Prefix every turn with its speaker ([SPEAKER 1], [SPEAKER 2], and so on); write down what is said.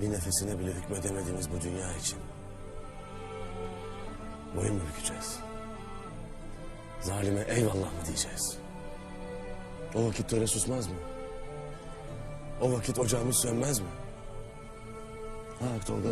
[SPEAKER 1] Bir nefesine bile hükmedemediğimiz bu dünya için. Boyun mu bükeceğiz? Zalime eyvallah mı diyeceğiz? O vakit töre susmaz mı? O vakit ocağımız sönmez mi? Ha bak Tolga.